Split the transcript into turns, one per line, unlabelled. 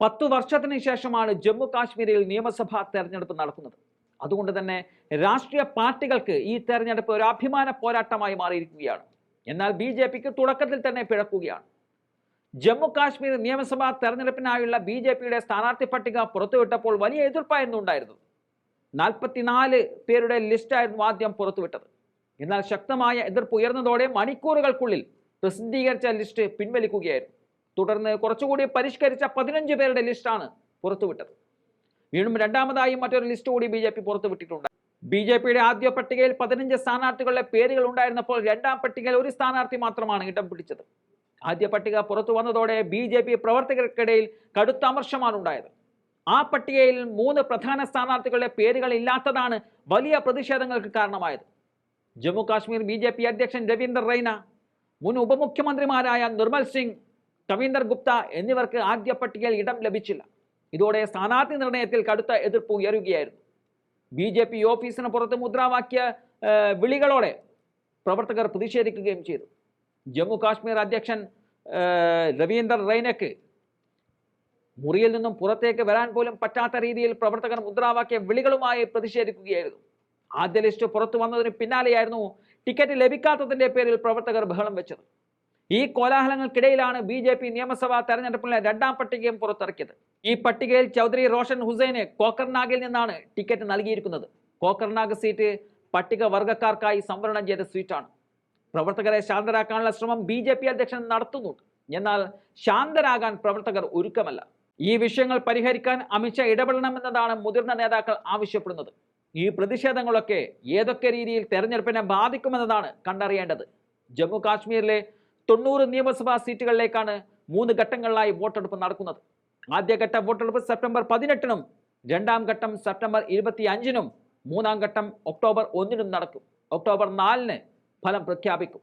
പത്തു വർഷത്തിന് ശേഷമാണ് ജമ്മു കാശ്മീരിൽ നിയമസഭാ തെരഞ്ഞെടുപ്പ് നടക്കുന്നത്. അതുകൊണ്ട് തന്നെ രാഷ്ട്രീയ പാർട്ടികൾക്ക് ഈ തെരഞ്ഞെടുപ്പ് ഒരു അഭിമാന പോരാട്ടമായി മാറിയിരിക്കുകയാണ്. എന്നാൽ ബി ജെ പിക്ക് തുടക്കത്തിൽ തന്നെ പിഴക്കുകയാണ്. ജമ്മു കാശ്മീർ നിയമസഭാ തെരഞ്ഞെടുപ്പിനായുള്ള ബി ജെ പിയുടെ സ്ഥാനാർത്ഥി പട്ടിക പുറത്തുവിട്ടപ്പോൾ വലിയ എതിർപ്പായിരുന്നു ഉണ്ടായിരുന്നത്. നാൽപ്പത്തിനാല് പേരുടെ ലിസ്റ്റായിരുന്നു ആദ്യം പുറത്തുവിട്ടത്. എന്നാൽ ശക്തമായ എതിർപ്പ് ഉയർന്നതോടെ മണിക്കൂറുകൾക്കുള്ളിൽ പ്രസിദ്ധീകരിച്ച ലിസ്റ്റ് പിൻവലിക്കുകയായിരുന്നു. തുടർന്ന് കുറച്ചുകൂടി പരിഷ്കരിച്ച പതിനഞ്ച് പേരുടെ ലിസ്റ്റാണ് പുറത്തുവിട്ടത്. വീണ്ടും രണ്ടാമതായി മറ്റൊരു ലിസ്റ്റ് കൂടി ബി ജെ പി പുറത്തുവിട്ടിട്ടുണ്ട്. ബി ജെ പിയുടെ ആദ്യ പട്ടികയിൽ പതിനഞ്ച് സ്ഥാനാർത്ഥികളുടെ പേരുകൾ ഉണ്ടായിരുന്നപ്പോൾ രണ്ടാം പട്ടികയിൽ ഒരു സ്ഥാനാർത്ഥി മാത്രമാണ് ഇടം പിടിച്ചത്. ആദ്യ പട്ടിക പുറത്തു വന്നതോടെ ബി ജെ പി പ്രവർത്തകർക്കിടയിൽ കടുത്ത അമർഷമാണ് ഉണ്ടായത്. ആ പട്ടികയിൽ മൂന്ന് പ്രധാന സ്ഥാനാർത്ഥികളുടെ പേരുകൾ ഇല്ലാത്തതാണ് വലിയ പ്രതിഷേധങ്ങൾക്ക് കാരണമായത്. Jammu Kashmir B J P അധ്യക്ഷൻ രവീന്ദർ റൈന മുൻ ഉപമുഖ്യമന്ത്രിമാരായ നിർമ്മൽ സിംഗ് കവീന്ദർ ഗുപ്ത എന്നിവർക്ക് ആദ്യ പട്ടികയിൽ ഇടം ലഭിച്ചില്ല. ഇതോടെ സ്ഥാനാർത്ഥി നിർണയത്തിൽ കടുത്ത എതിർപ്പ് ഉയരുകയായിരുന്നു. ബി ജെ പി ഓഫീസിന് പുറത്ത് മുദ്രാവാക്യ വിളികളോടെ പ്രവർത്തകർ പ്രതിഷേധിക്കുകയും ചെയ്തു. ജമ്മു കാശ്മീർ അധ്യക്ഷൻ രവീന്ദർ റൈനക്ക് മുറിയിൽ നിന്നും പുറത്തേക്ക് വരാൻ പോലും പറ്റാത്ത രീതിയിൽ പ്രവർത്തകർ മുദ്രാവാക്യ വിളികളുമായി പ്രതിഷേധിക്കുകയായിരുന്നു. ആദ്യ ലിസ്റ്റ് പുറത്തു വന്നതിന് പിന്നാലെയായിരുന്നു ടിക്കറ്റ് ലഭിക്കാത്തതിന്റെ പേരിൽ പ്രവർത്തകർ ബഹളം വെച്ചത്. ഈ കോലാഹലങ്ങൾക്കിടയിലാണ് ബി ജെ പി നിയമസഭാ തെരഞ്ഞെടുപ്പിലെ രണ്ടാം പട്ടികയും പുറത്തിറക്കിയത്. ഈ പട്ടികയിൽ ചൗധരി റോഷൻ ഹുസൈന് കോക്കർനാഗിൽ നിന്നാണ് ടിക്കറ്റ് നൽകിയിരിക്കുന്നത്. കോക്കർനാഗ് സീറ്റ് പട്ടിക വർഗക്കാർക്കായി സംവരണം ചെയ്ത സീറ്റാണ്. പ്രവർത്തകരെ ശാന്തരാക്കാനുള്ള ശ്രമം ബി ജെ പി അധ്യക്ഷൻ നടത്തുന്നുണ്ട്. എന്നാൽ ശാന്തരാകാൻ പ്രവർത്തകർ ഒരുക്കമല്ല. ഈ വിഷയങ്ങൾ പരിഹരിക്കാൻ അമിത്ഷാ ഇടപെടണമെന്നതാണ് മുതിർന്ന നേതാക്കൾ ആവശ്യപ്പെടുന്നത്. ഈ പ്രതിഷേധങ്ങളൊക്കെ ഏതൊക്കെ രീതിയിൽ തെരഞ്ഞെടുപ്പിനെ ബാധിക്കുമെന്നതാണ് കണ്ടറിയേണ്ടത്. ജമ്മു കാശ്മീരിലെ തൊണ്ണൂറ് നിയമസഭാ സീറ്റുകളിലേക്കാണ് മൂന്ന് ഘട്ടങ്ങളിലായി വോട്ടെടുപ്പ് നടക്കുന്നത്. ആദ്യഘട്ട വോട്ടെടുപ്പ് സെപ്റ്റംബർ പതിനെട്ടിനും രണ്ടാം ഘട്ടം സെപ്റ്റംബർ ഇരുപത്തി അഞ്ചിനും മൂന്നാം ഘട്ടം ഒക്ടോബർ ഒന്നിനും നടക്കും. ഒക്ടോബർ നാലിന് ഫലം പ്രഖ്യാപിക്കും.